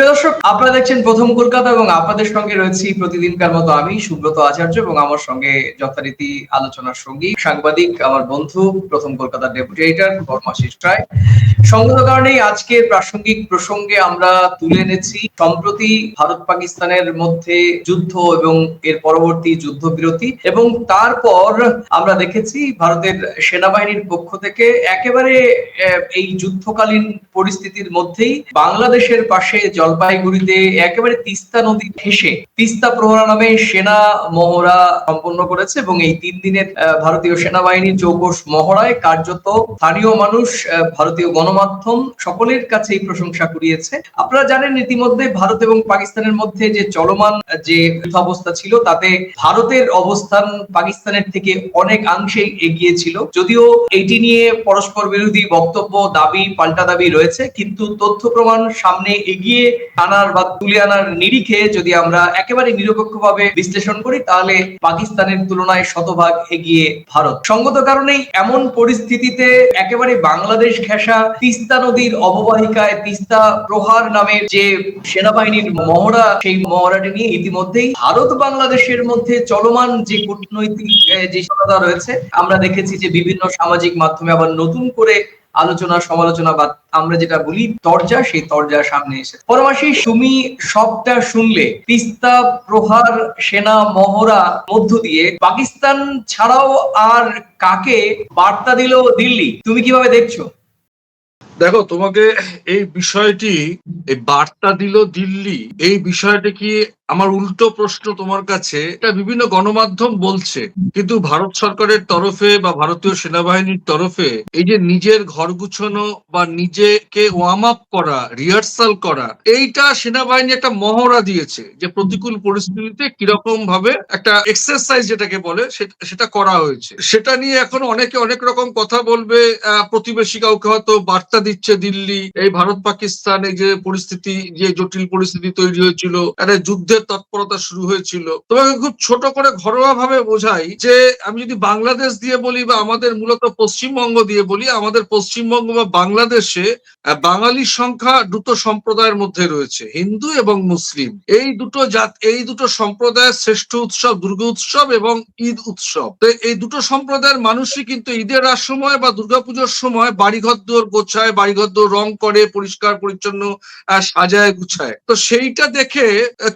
প্রিয় দর্শক, আপনারা দেখছেন প্রথম কলকাতা এবং আপনাদের সঙ্গে রয়েছি প্রতিদিনকার মতো আমি, সুব্রত আচার্য এবং আমার সঙ্গে যথারীতি আলোচনার সঙ্গী সাংবাদিক আমার বন্ধু, প্রথম কলকাতার বর্মাশিস রায় প্রাসঙ্গিক প্রসঙ্গে আমরা তুলে এনেছি, সম্প্রতি ভারত পাকিস্তানের মধ্যে যুদ্ধ এবং এর পরবর্তী যুদ্ধবিরতি এবং তারপর আমরা দেখেছি ভারতের সেনাবাহিনীর পক্ষ থেকে একেবারে এই যুদ্ধকালীন পরিস্থিতির মধ্যেই বাংলাদেশের পাশে জলপাইগুড়িতে একেবারে তিস্তা নদী ঘেঁষে তিস্তা প্রহরা নামে সেনা মহড়া সম্পন্ন করেছে এবং এই তিন দিনের ভারতীয় সেনাবাহিনী চৌকস মহড়ায় কার্যত স্থানীয় মানুষ ভারতীয় গণমাধ্যম সকলের কাছে এই প্রশংসা কুড়িয়েছে। আপনারা জানেন ইতিমধ্যে ভারত এবং পাকিস্তানের মধ্যে যে চলমান যে যুদ্ধাবস্থা ছিল, তাতে ভারতের অবস্থান পাকিস্তানের থেকে অনেক অংশেই এগিয়ে ছিল। যদিও এটি নিয়ে পরস্পর বিরোধী বক্তব্য, দাবি, পাল্টা দাবি রয়েছে, কিন্তু তথ্য প্রমাণ সামনে এগিয়ে আনার বা তুলে আনার নিরিখে যদি আমরা একেবারে নিরপেক্ষভাবে বিশ্লেষণ করি, তাহলে পাকিস্তানের তুলনায় শতভাগ এগিয়ে ভারত। সঙ্গত কারণেই এমন পরিস্থিতিতে একেবারে বাংলাদেশ ঘেঁষা তিস্তা নদীর অববাহিকায় তিস্তা প্রহার নামের যে সেনাবাহিনীর মহড়া, সেই মহড়াটি নিয়ে ইতিমধ্যেই ভারত বাংলাদেশের মধ্যে চলমান যে কূটনৈতিক যে রয়েছে, আমরা দেখেছি যে বিভিন্ন সামাজিক মাধ্যমে আবার নতুন করে আলোচনা, সমালোচনা বা আমরা যেটা বলি দরজা সেই দরজার সামনে এসে পরমাসি তুমি সবটা শুনলে তিস্তা, প্রহার, সেনা, মহড়া মধ্য দিয়ে পাকিস্তান ছাড়াও আর কাকে বার্তা দিল দিল্লি? তুমি কীভাবে দেখছ? দেখো, তোমাকে এই বিষয়টি বার্তা দিল দিল্লি, এই বিষয়টি কি আমার উল্টো প্রশ্ন তোমার কাছে, এটা বিভিন্ন গণমাধ্যম বলছে, কিন্তু ভারত সরকারের তরফে বা ভারতীয় সেনাবাহিনীর তরফে এই যে নিজের ঘর গুছানো বা নিজেকে ওয়ার্ম আপ করা রিহার্সাল করা, এইটা সেনাবাহিনী একটা মহড়া দিয়েছে যে প্রতিকূল পরিস্থিতিতে কীরকম ভাবে একটা এক্সারসাইজ যেটাকে বলে, সেটা করা হয়েছে। সেটা নিয়ে এখন অনেকে অনেক রকম কথা বলবে প্রতিবেশী কাউকে হয়তো বার্তা দিচ্ছে দিল্লি, এই ভারত পাকিস্তান এই যে পরিস্থিতি, যে জটিল পরিস্থিতি তৈরি হয়েছিল, একটা যুদ্ধের তৎপরতা শুরু হয়েছিল। তোমাকে খুব ছোট করে ঘরোয়া ভাবে বোঝাই যে, আমি যদি বাংলাদেশ দিয়ে বলি বা আমাদের মূলত পশ্চিমবঙ্গ দিয়ে বলি, আমাদের পশ্চিমবঙ্গ বা বাংলাদেশে বাঙালির সংখ্যা দুটো সম্প্রদায়ের মধ্যে রয়েছে, হিন্দু এবং মুসলিম। এই দুটো জাত, এই দুটো সম্প্রদায়ের শ্রেষ্ঠ উৎসব দুর্গা উৎসব এবং ঈদ উৎসব। তো এই দুটো সম্প্রদায়ের মানুষই কিন্তু ঈদের আর সময় বা দুর্গাপুজোর সময় বাড়িঘর দোর গোছায়, বাড়িঘর দোর রং করে, পরিষ্কার, পরিচ্ছন্ন সাজায়, গুছায়। তো সেইটা দেখে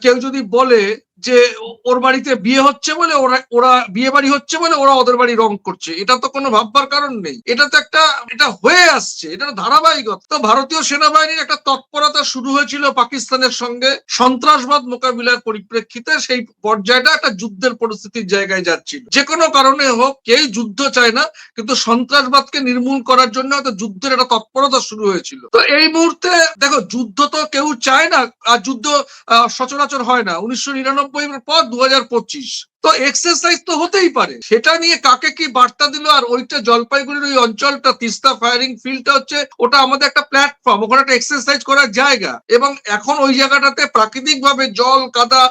কেউ যদি বলে যে ওর বাড়িতে বিয়ে হচ্ছে বলে ওরা ওরা বিয়ে বাড়ি হচ্ছে বলে ওরা ওদের বাড়ি রং করছে। এটা তো কোনো ভাববার কারণ নেই। এটা তো একটা, এটা হয়ে আসছে। এটা ধারাবাহিকতা। তো ভারতীয় সেনাবাহিনীর একটা তৎপরতা শুরু হয়েছিল পাকিস্তানের সঙ্গে সন্ত্রাসবাদ মোকাবিলার পরিপ্রেক্ষিতে। সেই পর্যায়টা একটা যুদ্ধের পরিস্থিতির জায়গায় যাচ্ছিল। যে কোনো কারণে হোক কেউ যুদ্ধ চায় না। কিন্তু সন্ত্রাসবাদকে নির্মূল করার জন্য হয়তো যুদ্ধের একটা তৎপরতা শুরু হয়েছিল। তো এই মুহূর্তে, দেখো, যুদ্ধ তো কেউ চায় না। আর যুদ্ধ সচরাচর হয় না। উনিশশো নিরানব্বই নিরানব্বই এর পর দু হাজার পঁচিশ তো এক্সারসাইজ তো হতেই পারে। সেটা নিয়ে কাকে কি বার্তা দিল আর ওইটা জলপাইগুড়ির ওই অঞ্চলটা, তিস্তা ফায়ারিং ফিল্ডটা হচ্ছে, ওটা আমাদের একটা প্ল্যাটফর্ম ওখানে একটা এক্সারসাইজ করার জায়গা। এবং এখন ওই জায়গাটাতে প্রাকৃতিক ভাবে জল, কাদা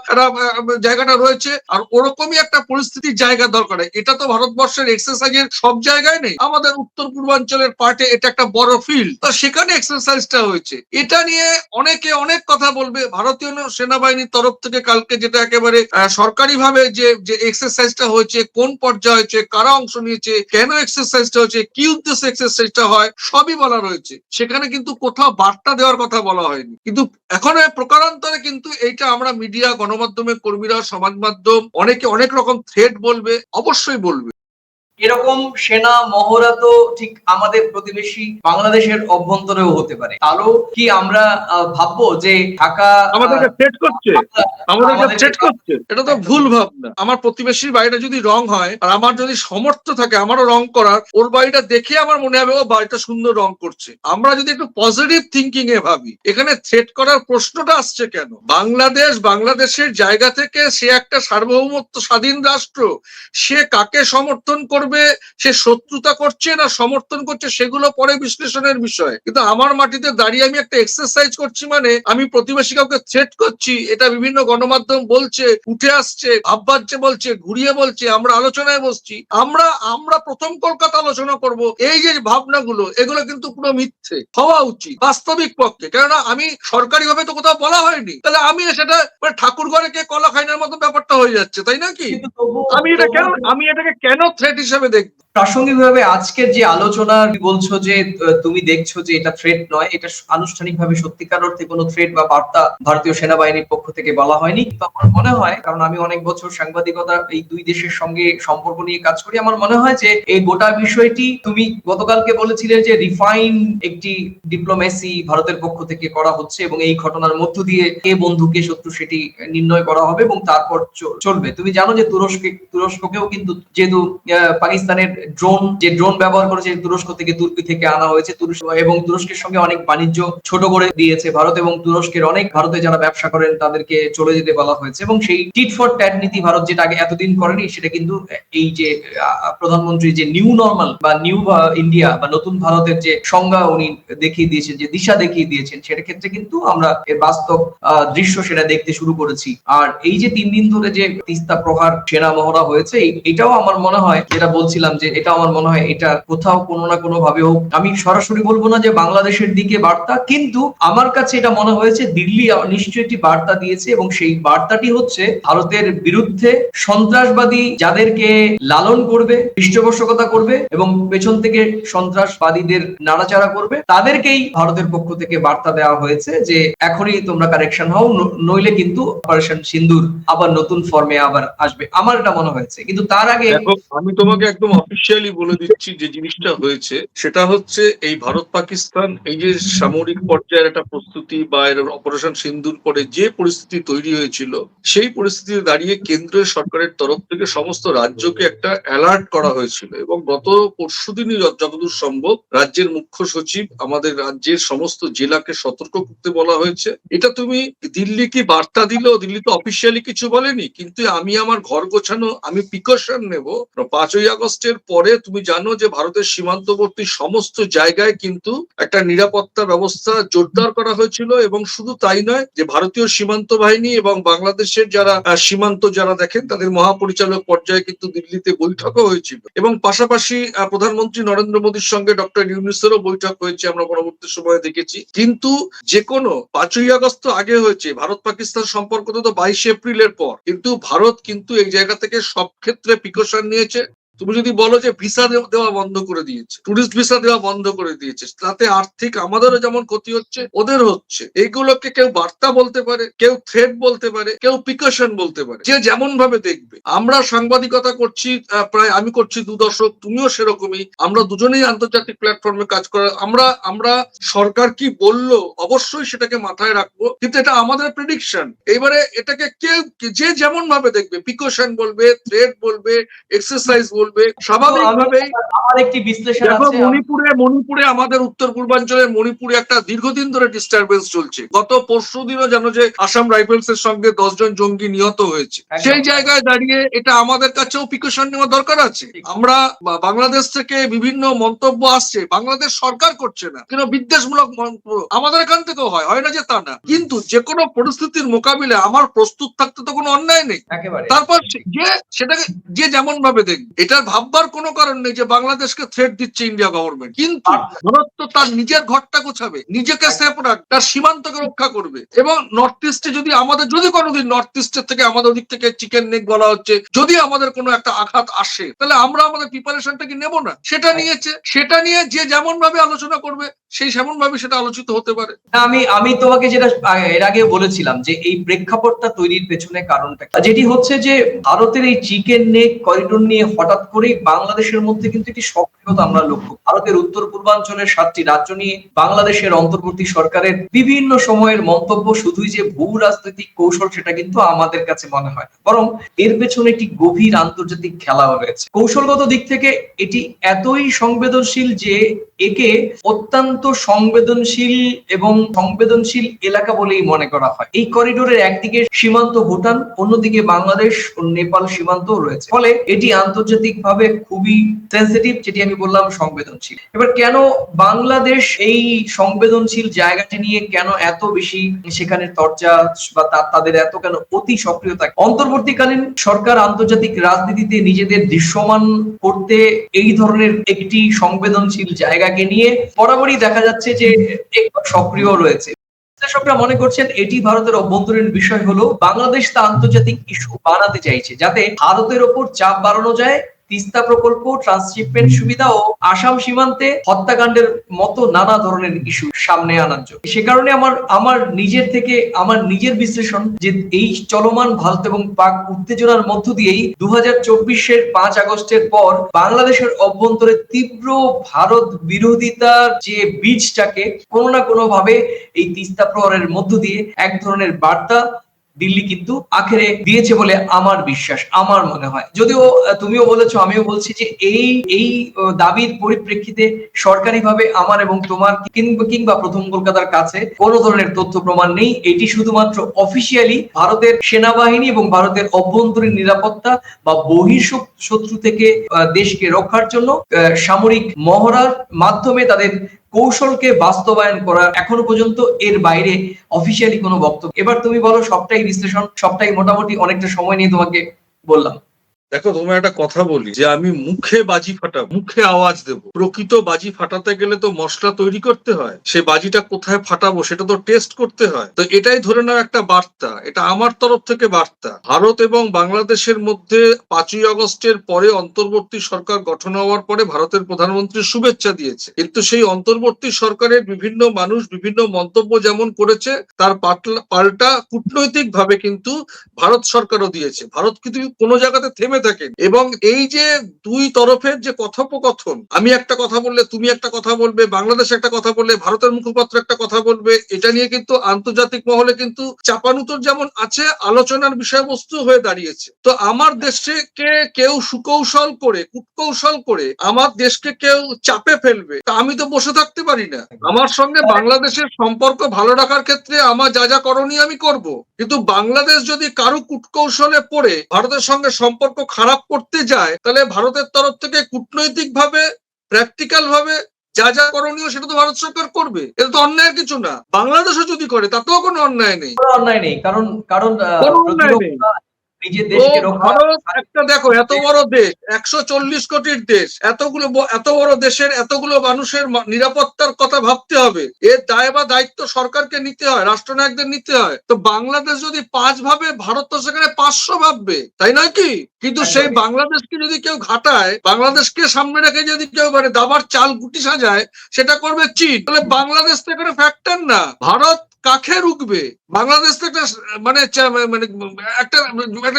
জায়গাটা রয়েছে, আর ওরকমই একটা পরিস্থিতির জায়গা দরকার। এটা তো ভারতবর্ষের এক্সারসাইজের সব জায়গায় নেই। আমাদের উত্তর পূর্বাঞ্চলের পার্টে এটা একটা বড় ফিল্ড তো সেখানে এক্সারসাইজটা হয়েছে। এটা নিয়ে অনেকে অনেক কথা বলবে। ভারতীয় সেনাবাহিনীর তরফ থেকে কালকে যেটা একেবারে সরকারি ভাবে যে যে এক্সারসাইজটা হয়েছে, কোন পর্যায়ে হয়েছে, কারা অংশ নিয়েছে, কেন এক্সারসাইজটা হয়েছে, কি উদ্দেশ্যে এক্সারসাইজটা হয়, সবই বলা রয়েছে। সেখানে কিন্তু কোথাও বার্তা দেওয়ার কথা বলা হয়নি। কিন্তু এখন প্রকারান্তরে কিন্তু এইটা আমরা মিডিয়া গণমাধ্যমের কর্মীরা, সমাজ মাধ্যম, অনেকে অনেক রকম থ্রেড বলবে, অবশ্যই বলবে। এরকম সেনা মহড়া তো ঠিক আমাদের প্রতিবেশী বাংলাদেশের অভ্যন্তরেও হতে পারে। তাহলেও কি আমরা ভাববো যে ঢাকা আমাদেরকে থ্রেট করছে। আমাদেরকে থ্রেট করছে। এটা তো ভুল ভাবনা। আমার প্রতিবেশীর বাড়িটা যদি রং হয় আর আমার যদি সমর্থ থাকে আমারও রং করার ওর বাড়িটা দেখে আমার মনে হবে ও বাড়িটা সুন্দর রং করছে। আমরা যদি একটু পজিটিভ থিঙ্কিং এ ভাবি এখানে থ্রেট করার প্রশ্নটা আসছে কেন? বাংলাদেশ বাংলাদেশের জায়গা থেকে সে একটা সার্বভৌমত্ব স্বাধীন রাষ্ট্র সে কাকে সমর্থন করবে? করবে সে শত্রুতা করছে না সমর্থন করছে সেগুলো পরে বিশ্লেষণের বিষয়। কিন্তু আমার মাটিতে দাঁড়িয়ে আমি একটা এক্সারসাইজ করছি মানে আমি প্রতিবেশী কাউকে থ্রেট করছি এটা বিভিন্ন গণমাধ্যম বলছে উঠে আসছে ভাববাচ্চে বলছে ঘুরিয়ে বলছে আমরা আলোচনায় বসছি। আমরা আমরা প্রথম কলকাতা আলোচনা করব এই যে ভাবনাগুলো এগুলো কিন্তু পুরো মিথ্যে হওয়া উচিত বাস্তবিক পক্ষে। কেননা আমি সরকারি ভাবে তো কোথাও বলা হয়নি তাহলে আমি সেটা মানে ঠাকুর ঘরে কে কলা খাইনার মতো ব্যাপারটা হয়ে যাচ্ছে তাই নাকি আমি এটা কেন আমি এটাকে কেন থ্রেট হিসেবে দেখব প্রাসঙ্গিকভাবে আজকের যে আলোচনা বলছো যে তুমি দেখছ যে এটা থ্রেট নয়, এটা আনুষ্ঠানিকভাবে সত্যিকার অর্থে কোনো থ্রেট বা বার্তা ভারতীয় সেনাবাহিনীর পক্ষ থেকে বলা হয়নি। কিন্তু আমার মনে হয়, কারণ আমি অনেক বছর সাংবাদিকতা এই দুই দেশের সঙ্গে সম্পর্ক নিয়ে কাজ করি, আমার মনে হয় যে এই গোটা বিষয়টি তুমি গতকালকে বলেছিলে যে রিফাইন একটি ডিপ্লোমেসি ভারতের পক্ষ থেকে করা হচ্ছে এবং এই ঘটনার মধ্য দিয়ে কে বন্ধু কে শত্রু সেটি নির্ণয় করা হবে এবং তারপর চলবে। তুমি জানো যে তুরস্কে তুরস্ককেও কিন্তু যেহেতু পাকিস্তানের ড্রোন যে ড্রোন ব্যবহার করেছে তুরস্ক থেকে তুর্কি থেকে আনা হয়েছে। তুরস্ক এবং তুরস্কের সঙ্গে অনেক বাণিজ্য ছোট করে দিয়েছে ভারত এবং তুরস্কের অনেক ভারতে যারা ব্যবসা করেন, তাদেরকে চলে যেতে বলা হয়েছে। এবং সেই টিট ফর ট্যাট নীতি ভারত যেটা আগে এতদিন করেনি, সেটা কিন্তু এই যে প্রধানমন্ত্রী যে নিউ নর্মাল বা নিউ ইন্ডিয়া বা নতুন ভারতের যে সংজ্ঞা উনি দেখিয়ে দিয়েছেন, যে দিশা দেখিয়ে দিয়েছেন, সেটা ক্ষেত্রে কিন্তু আমরা এর বাস্তব দৃশ্য সেটা দেখতে শুরু করেছি। আর এই যে তিন দিন ধরে যে তিস্তা প্রহার সেনা মহড়া হয়েছে এটাও আমার মনে হয়, যেটা বলছিলাম যে এটা আমার মনে হয় এটা কোথাও কোনো না কোনো ভাবে হোক। আমি সরাসরি বলব না যে বাংলাদেশের দিকে বার্তা, কিন্তু আমার কাছে এটা মনে হয়েছে দিল্লি নিশ্চয়ই একটি বার্তা দিয়েছে এবং সেই বার্তাটি হচ্ছে ভারতের বিরুদ্ধে সন্ত্রাসবাদী যাদেরকে লালন করবে, পৃষ্ঠপোষকতা করবে এবং পেছন থেকে সন্ত্রাসবাদীদের নাড়াচাড়া করবে, তাদেরকেই ভারতের পক্ষ থেকে বার্তা দেওয়া হয়েছে যে এখনই তোমরা কারেকশন হও নইলে কিন্তু অপারেশন সিন্দুর আবার নতুন ফর্মে আবার আসবে। আমার এটা মনে হয়েছে। কিন্তু তার আগে আমি তোমাকে একদম অফিসিয়ালি বলে দিচ্ছি যে জিনিসটা হয়েছে, সেটা হচ্ছে এই ভারত পাকিস্তান এই যে সামরিক পর্যায়ের একটা প্রস্তুতি বা এর অপারেশন সিন্দুর পরে যে পরিস্থিতি তৈরি হয়েছিল, সেই পরিস্থিতিতে দাঁড়িয়ে কেন্দ্রীয় সরকারের তরফ থেকে সমস্ত রাজ্যকে একটা অ্যালার্ট করা হয়েছিল এবং গত পরশুদিনই যত- যতদূর সম্ভব রাজ্যের মুখ্য সচিব, আমাদের রাজ্যের সমস্ত জেলাকে সতর্ক করতে বলা হয়েছে। এটা তুমি দিল্লি কি বার্তা দিল? দিল্লি তো অফিসিয়ালি কিছু বলেনি, কিন্তু আমি আমার ঘর গোছানো, আমি প্রিকশন নেব। পাঁচই আগস্টের পরে তুমি জানো যে ভারতের সীমান্তবর্তী সমস্ত জায়গায় কিন্তু একটা নিরাপত্তা ব্যবস্থা জোরদার করা হয়েছিল এবং শুধু তাই নয় যে ভারতীয় সীমান্ত বাহিনী এবং বাংলাদেশের যারা সীমান্ত যারা দেখেন, তাদের মহাপরিচালক পর্যায়ে কিন্তু দিল্লিতে বৈঠকও হয়েছিল। এবং পাশাপাশি প্রধানমন্ত্রী নরেন্দ্র মোদীর সঙ্গে ডক্টর ইউনুসেরও বৈঠক হয়েছে, আমরা পরবর্তী সময়ে দেখেছি। কিন্তু যে কোনো পাঁচই আগস্ট আগে হয়েছে ভারত পাকিস্তান সম্পর্ক তো বাইশে এপ্রিলের পর। কিন্তু ভারত কিন্তু এই জায়গা থেকে সব ক্ষেত্রে প্রিকশন নিয়েছে। তুমি যদি বলো যে ভিসা দেওয়া বন্ধ করে দিয়েছে টুরিস্ট ভিসা দেওয়া বন্ধ করে দিয়েছে, তাতে আর্থিক আমাদেরও যেমন ক্ষতি হচ্ছে, ওদের হচ্ছে। এইগুলোকে কেউ বার্তা বলতে পারে, কেউ থ্রেট বলতে পারে, কেউ প্রিকশন বলতে পারে। যে যেমন ভাবে দেখবে। আমরা সাংবাদিকতা করছি প্রায় আমি করছি দু দশক, তুমিও সেরকমই। আমরা দুজনেই আন্তর্জাতিক প্ল্যাটফর্মে কাজ করা আমরা আমরা সরকার কি বলল, অবশ্যই সেটাকে মাথায় রাখব। কিন্তু এটা আমাদের প্রেডিকশন এবারে এটাকে কেউ যে যেমন ভাবে দেখবে প্রিকশন বলবে থ্রেট বলবে এক্সারসাইজ বলবে স্বাভাবিকভাবেই আমার একটি বিশ্লেষণ আছে। মণিপুরে মণিপুরে আমাদের উত্তর পূর্বাঞ্চলের মণিপুরে একটা দীর্ঘদিন ধরে ডিস্টারবেন্স চলছে। গত পরশু দিনও জানো যে আসাম রাইফেলস এর সঙ্গে দশজন জঙ্গি নিহত হয়েছে। সেই জায়গায় দাঁড়িয়ে এটা আমাদের কাছেও প্রিকশন নেওয়া দরকার আছে। আমরা বাংলাদেশ থেকে বিভিন্ন মন্তব্য আসছে বাংলাদেশ সরকার করছে না। কিন্তু বিদ্বেষমূলক আমাদের এখান থেকেও হয় হয় না যে তা না। কিন্তু যে কোনো পরিস্থিতির মোকাবিলায় আমার প্রস্তুত থাকতে তো কোনো অন্যায় নেই। তারপর যে সেটাকে যে যেমন ভাবে দেখবে এটার ভাববার কোনো কারণ নেই যে বাংলাদেশকে থ্রেট দিচ্ছে ইন্ডিয়া গভর্নমেন্ট কিন্তু ভারত তো তার নিজের ঘরটা গোছাবে নিজেকে সেফ রাখ তার সীমান্তকে রক্ষা করবে। এবং নর্থ ইস্টে যদি আমাদের যদি কোনোদিন নর্থ ইস্টের থেকে আমাদের ওদিক থেকে চিকেন নেক বলা হচ্ছে যদি আমাদের কোনো একটা আঘাত আসে তাহলে আমরা আমাদের প্রিপারেশনটা কি নেব না? সেটা নিয়েছে সেটা নিয়ে যে যেমন ভাবে আলোচনা করবে সেই সেমন ভাবে সেটা আলোচিত হতে পারে। আমি আমি তোমাকে যেটা এর আগে বলেছিলাম যে এই প্রেক্ষাপটটা তৈরির পেছনে কারণটা যেটি হচ্ছে যে ভারতের এই চিকেন নেক করিডোর নিয়ে হঠাৎ করেই বাংলাদেশের মধ্যে কিন্তু একটি সক্রিয়তা আমরা লক্ষ্য ভারতের উত্তর পূর্বাঞ্চলের সাতটি রাজ্য নিয়ে বাংলাদেশের অন্তর্বর্তী সরকারের বিভিন্ন সময়ের মন্তব্য, শুধুই যে ভূ রাজনৈতিক কৌশল সেটা কিন্তু আমাদের কাছে মনে হয় বরং এর পেছনে একটি গভীর আন্তর্জাতিক খেলা রয়েছে। কৌশলগত দিক থেকে এটি এতই সংবেদনশীল যে একে অত্যন্ত সংবেদনশীল এবং সংবেদনশীল এলাকা বলেই মনে করা হয়। এই করিডোরের একদিকে সীমান্ত ভুটান, অন্যদিকে বাংলাদেশ ও নেপাল সীমান্ত রয়েছে। ফলে এটি আন্তর্জাতিকভাবে খুবই সেন্সিটিভ যেটি আমি বললাম সংবেদনশীল। এবার কেন বাংলাদেশ এই সংবেদনশীল জায়গাটি নিয়ে কেন এত বেশি সেখানে চর্চা বা তাদের এত কেন অতি সক্রিয়তা অন্তর্বর্তীকালীন সরকার আন্তর্জাতিক রাজনীতিতে নিজেদের দৃশ্যমান করতে এই ধরনের একটি সংবেদনশীল জায়গাকে নিয়ে বরাবরই দেখা যাচ্ছে যে সক্রিয় রয়েছে। বিশ্লেষকরা মনে করছেন এটি ভারতের অভ্যন্তরীণ বিষয় হলো বাংলাদেশ তা আন্তর্জাতিক ইস্যু বানাতে চাইছে, যাতে ভারতের ওপর চাপ বাড়ানো যায় তিস্তা প্রকল্প, ট্রান্সশিপমেন্ট সুবিধা ও আসাম সীমান্তে হত্যাকাণ্ডের মতো নানা ধরনের ইস্যু সামনে আনার জন্য। সে কারণে আমার আমার নিজের থেকে, আমার নিজের বিশ্লেষণ যে এই চলমান ভারত এবং পাক উত্তেজনার মধ্য দিয়েই দু হাজার চব্বিশের পাঁচ আগস্টের পর বাংলাদেশের অভ্যন্তরে তীব্র ভারত বিরোধিতার যে বীজটাকে কোনো না কোনো ভাবে এই তিস্তা প্রহরের মধ্য দিয়ে এক ধরনের বার্তা দিল্লি কিন্তু আখেরে দিয়েছে বলে আমার বিশ্বাস, আমার মনে হয়। যদিও তুমিও বলেছ, আমিও বলছি যে এই এই দাবির পরিপ্রেক্ষিতে সরকারিভাবে আমার এবং তোমার কিংবা প্রথম কলকাতার কাছে কোনো ধরনের তথ্য প্রমাণ নেই। এটি শুধুমাত্র অফিসিয়ালি ভারতের সেনাবাহিনী এবং ভারতের অভ্যন্তরীণ নিরাপত্তা বা বহির শত্রু থেকে দেশকে রক্ষার জন্য সামরিক মহড়ার মাধ্যমে তাদের কৌশলকে বাস্তবায়ন করা এখনও পর্যন্ত এর বাইরে অফিসিয়ালি কোনো বক্তব্য এবার তুমি বলো সবটাই বিশ্লেষণ, সবটাই মোটামুটি অনেকটা সময় নিয়ে তোমাকে বললাম। দেখো তোমার একটা কথা বলি, যে আমি মুখে বাজি ফাটাবো, মুখে আওয়াজ দেব। প্রকৃত বাজি ফাটাতে গেলে তো মশলা তৈরি করতে হয়, সে বাজিটা কোথায় ফাটাবো সেটা তো টেস্ট করতে হয়। তো এটাই ধরে নাও একটা বার্তা, এটা আমার তরফ থেকে বার্তা। ভারত এবং বাংলাদেশের মধ্যে পাঁচই আগস্টের পরে অন্তর্বর্তী সরকার গঠন হওয়ার পরে ভারতের প্রধানমন্ত্রী শুভেচ্ছা দিয়েছে। কিন্তু সেই অন্তর্বর্তী সরকারের বিভিন্ন মানুষ বিভিন্ন মন্তব্য যেমন করেছে, তার পাল্টা কূটনৈতিক ভাবে কিন্তু ভারত সরকারও দিয়েছে। ভারত কিন্তু কোনো জায়গাতে থেমে থাকে। এবং এই যে দুই তরফের যে কথোপকথন, আমি একটা কথা বললে তুমি একটা কথা বলবে, বাংলাদেশ একটা কথা বললে, ভারতের মুখপাত্র একটা কথা বলবে, এটা নিয়ে কিন্তু আন্তর্জাতিক মহলে কিন্তু চাপানুতর যেমন আছে, আলোচনার বিষয়বস্তু হয়ে দাঁড়িয়েছে। তো আমার দেশকে কেউ সুকৌশল করে, কূটকৌশল করে আমার দেশকে কেউ চাপে ফেলবে, তা আমি তো বসে থাকতে পারি না। আমার সঙ্গে বাংলাদেশের সম্পর্ক ভালো রাখার ক্ষেত্রে আমার যা যা করণীয় আমি করব। কিন্তু বাংলাদেশ যদি কারও কুটকৌশলে পড়ে, ভারতের সঙ্গে সম্পর্ক খারাপ করতে যায় তাহলে ভারতের তরফ থেকে কূটনৈতিক ভাবে প্র্যাকটিক্যাল ভাবে যা যা করণীয় সেটা তো ভারত সরকার করবে। এটা তো অন্যায় কিছু না। বাংলাদেশও যদি করে তাতেও কোনো অন্যায় নেই। অন্যায় নেই। কারণ কারণ নিজের দেশকে রক্ষা একটা দেখো এত বড় দেশ একশো চল্লিশ কোটির দেশ এতগুলো এত বড় দেশের এতগুলো মানুষের নিরাপত্তার কথা ভাবতে হবে। এর দায় বা দায়িত্ব সরকারকে নিতে হয় রাষ্ট্রনায়কদের নিতে হয়। তো বাংলাদেশ যদি পাঁচ ভাবে ভারত তো সেখানে পাঁচশো ভাববে তাই নয় কি? কিন্তু সেই বাংলাদেশকে যদি কেউ ঘাটায় বাংলাদেশকে সামনে রেখে যদি কেউ মানে দাবার চাল গুটি সাজায় সেটা করবে চীন। তাহলে বাংলাদেশ তো এখানে ফ্যাক্টর না। ভারত কাকে রুখবে? বাংলাদেশ তো একটা মানে মানে একটা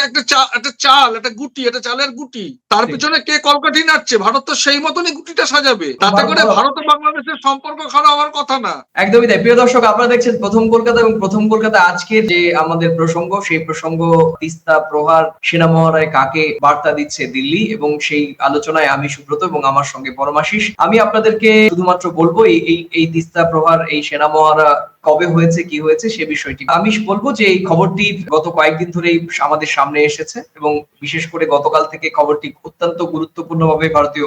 একটা- একটা চাল একটা গুটি একটা চালের গুটি। তার পিছনে কে কলকাঠি নাচছে ভারত তো সেই মতনই গুটিটা সাজাবে। তাতে করে ভারত- বাংলাদেশের সম্পর্ক খারাপ হওয়ার কথা না। একদমই তাই। প্রিয় দর্শক আপনারা দেখছেন প্রথম কলকাতা এবং প্রথম কলকাতা আজকে যে আমাদের প্রসঙ্গ সেই প্রসঙ্গ তিস্তা প্রহার সেনা মহড়ায় কাকে বার্তা দিচ্ছে দিল্লি এবং সেই আলোচনায় আমি সুব্রত এবং আমার সঙ্গে পরমাশিস। আমি আপনাদেরকে শুধুমাত্র বলব এই এই- এই তিস্তা প্রহার এই সেনা মহড়া কবে হয়েছে, কি হয়েছে, সে বিষয়টি আমি বলব যে এই খবরটি গত কয়েকদিন ধরেই আমাদের সামনে এসেছে এবং বিশেষ করে গতকাল থেকে খবরটি অত্যন্ত গুরুত্বপূর্ণভাবে ভারতীয়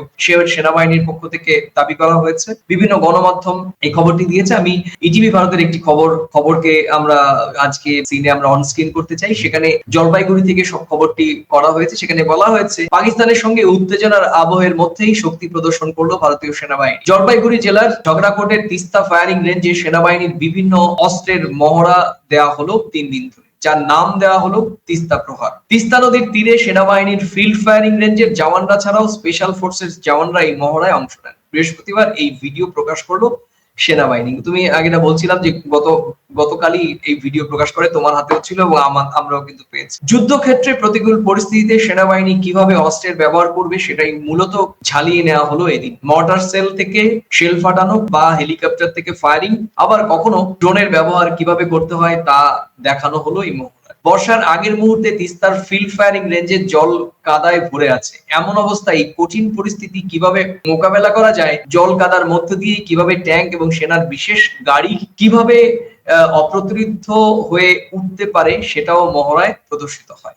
সেনাবাহিনীর পক্ষ থেকে দাবি করা হয়েছে। বিভিন্ন গণমাধ্যম এই খবরটি দিয়েছে। আমি ইটিভি ভারতের একটি খবর, খবরকে আমরা আজকে সিনে আমরা অন স্ক্রিন করতে চাই। সেখানে জলপাইগুড়ি থেকে সব খবরটি করা হয়েছে। সেখানে বলা হয়েছে, পাকিস্তানের সঙ্গে উত্তেজনার আবহের মধ্যেই শক্তি প্রদর্শন করল ভারতীয় সেনাবাহিনী। জলপাইগুড়ি জেলার ঝগড়াকোটের তিস্তা ফায়ারিং রেঞ্জে সেনাবাহিনীর বিভিন্ন অস্ত্রের মহড়া দেওয়া হলো তিন দিন ধরে। যার নাম দেওয়া হলো তিস্তা প্রহার। তিস্তা নদীর তীরে সেনাবাহিনীর ফিল্ড ফায়ারিং রেঞ্জের জওয়ানরা ছাড়াও স্পেশাল ফোর্সের জওয়ানরা এই মহড়ায় অংশ নেন। বৃহস্পতিবার এই ভিডিও প্রকাশ করল সেনাবাহিনী। তুমি আগে না বলছিলাম যে গত, গতকালই এই ভিডিও প্রকাশ করে তোমার হাতেও ছিল এবং আমরাও কিন্তু পেয়েছি। যুদ্ধক্ষেত্রে প্রতিকূল পরিস্থিতিতে সেনাবাহিনী কীভাবে অস্ত্রের ব্যবহার করবে সেটাই মূলত ঝালিয়ে নেওয়া হলো এদিন। মর্টার সেল থেকে শেল ফাটানো বা হেলিকপ্টার থেকে ফায়ারিং, আবার কখনো ড্রোনের ব্যবহার কীভাবে করতে হয় তা দেখানো হলো এই। বর্ষার আগের মুহূর্তে তিস্তার ফিল্ড ফায়ারিং রেঞ্জের জল কাদায় ভরে আছে। এমন অবস্থায় কঠিন পরিস্থিতি কীভাবে মোকাবেলা করা যায়, জল কাদার মধ্য দিয়ে কীভাবে ট্যাঙ্ক এবং সেনার বিশেষ গাড়ি কীভাবে অপ্রতিরোধ হয়ে উঠতে পারে সেটাও মহড়ায় প্রদর্শিত হয়।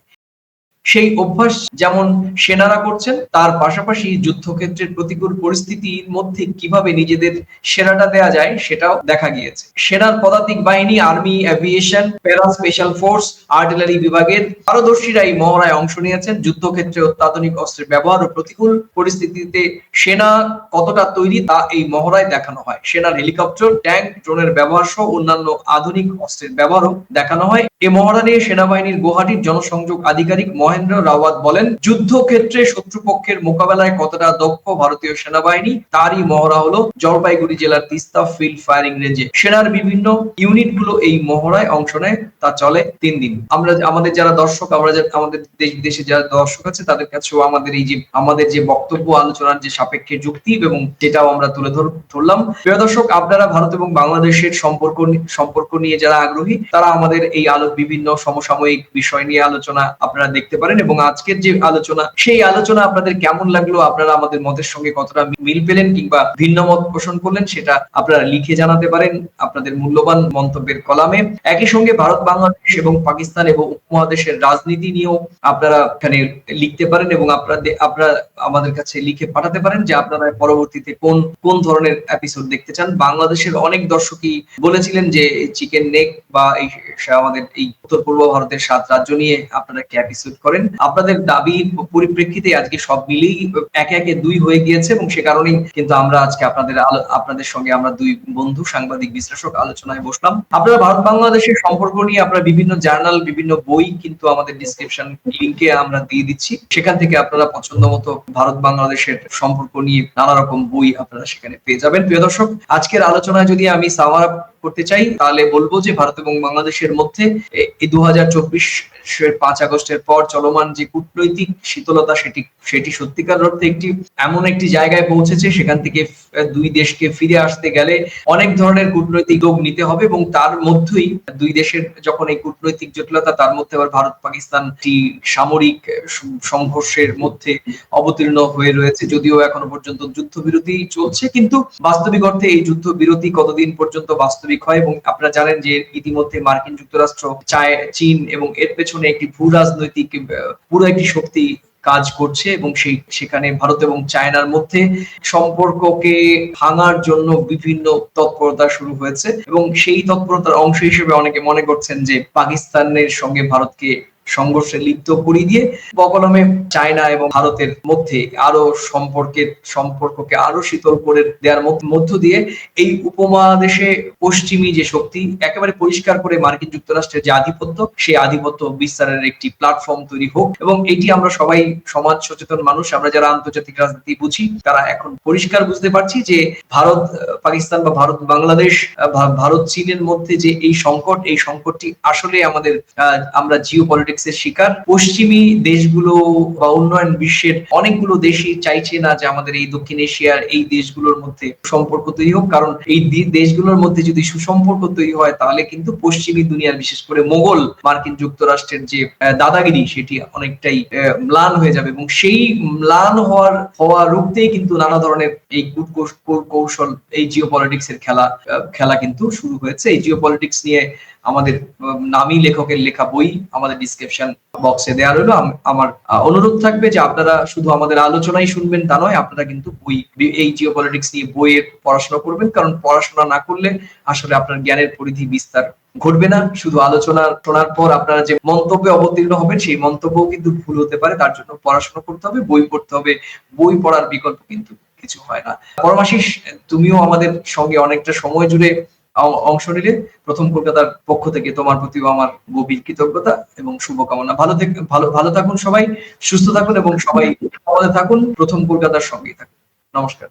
সেই অভ্যাস যেমন সেনারা করছেন, তার পাশাপাশি যুদ্ধক্ষেত্রের প্রতিকূল পরিস্থিতির মধ্যে কীভাবে নিজেদের সেরাটা দেয়া যায় সেটাও দেখা গিয়েছে। সেনার পদাতিক বাহিনী, army aviation para special force, artillery বিভাগের পারদর্শীরা এই মহড়ায় অংশ নিয়েছেন। যুদ্ধক্ষেত্রে অত্যাধুনিক অস্ত্রের ব্যবহার ও প্রতিকূল পরিস্থিতিতে সেনা কতটা তৈরি তা এই মহড়ায় দেখানো হয়। সেনার হেলিকপ্টার, ট্যাঙ্ক, ড্রোনের ব্যবহার সহ অন্যান্য আধুনিক অস্ত্রের ব্যবহারও দেখানো হয়। এ মহড়া নিয়ে সেনাবাহিনীর গুয়াহাটির জনসংযোগ আধিকারিক মহেন্দ্র রাওয়াত বলেন, যুদ্ধক্ষেত্রে শত্রুপক্ষের মোকাবেলায় কতটা দক্ষ ভারতীয় সেনাবাহিনী, তারই মহড়া হলো জলপাইগুড়ি জেলার তিস্তা ফিল্ড ফায়ারিং রেঞ্জে। সেনার বিভিন্ন ইউনিটগুলো এই মহড়ায় অংশ নেয়, তা চলে তিন দিন। আমরা আমাদের যারা দর্শক, আমরা আমাদের দেশ বিদেশে যারা দর্শক আছে, তাদের কাছেও আমাদের এই যে, আমাদের যে বক্তব্য, আলোচনার যে সাপেক্ষে যুক্তি এবং যেটাও আমরা তুলে ধর- ধরলাম। প্রিয় দর্শক, আপনারা ভারত এবং বাংলাদেশের সম্পর্ক সম্পর্ক নিয়ে যারা আগ্রহী, তারা আমাদের এই আলো বিভিন্ন সমসাময়িক বিষয় নিয়ে আলোচনা আপনারা দেখতে পারেন এবং আজকের যে আলোচনা, সেই আলোচনা আপনাদের কেমন লাগল, আপনারা আমাদের মতের সঙ্গে কতটা মিল পেলেন কিংবা ভিন্ন মত পোষণ করলেন সেটা আপনারা লিখে জানাতে পারেন আপনাদের মূল্যবান মন্তব্যের কলামে। একই সঙ্গে ভারত, বাংলাদেশ এবং পাকিস্তান এবং উপমহাদেশের রাজনীতি নিয়েও আপনারা এখানে লিখতে পারেন এবং আপনাদের, আপনারা আমাদের কাছে লিখে পাঠাতে পারেন যে আপনারা পরবর্তীতে কোন কোন ধরনের এপিসোড দেখতে চান। বাংলাদেশের অনেক দর্শকই বলেছিলেন যে চিকেন নেক বা এই আমাদের এই উত্তর পূর্ব ভারতের সাত রাজ্য নিয়ে আপনারা কি এপিসোড করেন। আপনাদের দাবির পরিপ্রেক্ষিতে আজকে সব মিলেই একে একে দুই হয়ে গিয়েছে এবং সে কারণেই কিন্তু আমরা আজকে আপনাদের আপনাদের সঙ্গে আমরা দুই বন্ধু সাংবাদিক বিশ্লেষক আলোচনায় বসলাম। আপনারা ভারত বাংলাদেশের সম্পর্ক নিয়ে আপনারা বিভিন্ন জার্নাল, বিভিন্ন বই কিন্তু আমাদের ডিসক্রিপশন লিংকে আমরা দিয়ে দিচ্ছি। সেখান থেকে আপনারা পছন্দ মতো ভারত বাংলাদেশের সম্পর্ক নিয়ে নানা রকম বই আপনারা সেখানে পেয়ে যাবেন। প্রিয় দর্শক, আজকের আলোচনায় যদি আমি সামার করতে চাই তাহলে বলব যে ভারত এবং বাংলাদেশের মধ্যে এই দু হাজার চব্বিশ পাঁচ আগস্টের পর চলমান যে কূটনৈতিক শীতলতা সেটি সেটি সত্যিকার অর্থে একটি, এমন একটি জায়গায় পৌঁছেছে, সেখান থেকে দুই দেশকে ফিরে আসতে গেলে অনেক ধরনের কূটনৈতিক উদ্যোগ নিতে হবে এবং তার মধ্যেই দুই দেশের যখন এই কূটনৈতিক জটিলতা, তার মধ্যে আবার ভারত, পাকিস্তান সামরিক সংঘর্ষের মধ্যে অবতীর্ণ হয়ে রয়েছে, যদিও এখনও পর্যন্ত যুদ্ধবিরতি চলছে, কিন্তু বাস্তবিক অর্থে এই যুদ্ধবিরতি কতদিন পর্যন্ত বাস্তবিক হয় এবং আপনারা জানেন যে ইতিমধ্যে মার্কিন যুক্তরাষ্ট্র, চায়, চীন এবং এর পেছনে একটি ভূ রাজনৈতিক পুরো একটি শক্তি কাজ করছে এবং সেই, সেখানে ভারত এবং চায়নার মধ্যে সম্পর্ককে ভাঙার জন্য বিভিন্ন তৎপরতা শুরু হয়েছে এবং সেই তৎপরতার অংশ হিসেবে অনেকে মনে করছেন যে পাকিস্তানের সঙ্গে ভারতকে সংঘর্ষে লিপ্ত করিয়ে দিয়ে বকলমে চায়না এবং ভারতের মধ্যে আরও সম্পর্কের, সম্পর্ককে আরও শীতল করে দেওয়ার মধ্য- দিয়ে এই উপমহাদেশে পশ্চিমী যে শক্তি, একেবারে পরিষ্কার করে মার্কিন যুক্তরাষ্ট্রের যে আধিপত্য, সেই আধিপত্য বিস্তারের একটি প্ল্যাটফর্ম তৈরি হোক এবং এটি আমরা সবাই সমাজ সচেতন মানুষ, আমরা যারা আন্তর্জাতিক রাজনীতি বুঝি, তারা এখন পরিষ্কার বুঝতে পারছি যে ভারত, পাকিস্তান বা ভারত, বাংলাদেশ ভারত, চীনের মধ্যে যে এই সংকট, এই সংকটটি আসলে আমাদের আমরা জিও এর শিকার। পশ্চিমী দেশগুলো বা উন্নয়ন বিশ্বের অনেকগুলো দেশই চাইছে না যে আমাদের এই দক্ষিণ এশিয়ার এই দেশগুলোর মধ্যে সম্পর্ক তৈরি হোক। কারণ এই দেশগুলোর মধ্যে যদি সুসম্পর্ক তৈরি হয়, তাহলে কিন্তু পশ্চিমী দুনিয়ার, বিশেষ করে মোগল মার্কিন যুক্তরাষ্ট্রের যে দাদাগিরি, সেটি অনেকটাই ম্লান হয়ে যাবে। এবং সেই ম্লান হওয়ার, হওয়া রুখতেই কিন্তু নানা ধরনের এই কৌশল এই জিও পলিটিক্স এর খেলা খেলা কিন্তু শুরু হয়েছে। এই জিও পলিটিক্স নিয়ে আমাদের নামী লেখকের লেখা বই আমাদের ডিসক্রিপশন বক্সে দেওয়া রইল। আমার অনুরোধ থাকবে যে আপনারা শুধু আমাদের আলোচনাই শুনবেন তা নয়, আপনারা কিন্তু বই, এই জিও পলিটিক্স নিয়ে বইয়ের পড়াশোনা করবেন। কারণ পড়াশোনা না করলে আসলে আপনার জ্ঞানের পরিধি বিস্তার ঘটবে না। শুধু আলোচনা শোনার পর আপনারা যে মন্তব্যে অবতীর্ণ হবেন, সেই মন্তব্যও কিন্তু ভুল হতে পারে। তার জন্য পড়াশোনা করতে হবে, বই পড়তে হবে। বই পড়ার বিকল্প কিন্তু কিছু হয় না। পরমাশিস, তুমিও আমাদের সঙ্গে অনেকটা সময় জুড়ে অংশ নিলে। প্রথম কলকাতার পক্ষ থেকে তোমার প্রতিও আমার গভীর কৃতজ্ঞতা এবং শুভকামনা। ভালো থেকে, ভালো ভালো থাকুন সবাই, সুস্থ থাকুন এবং সবাই আমাদের থাকুন। প্রথম কলকাতার সঙ্গেই থাকুন। নমস্কার।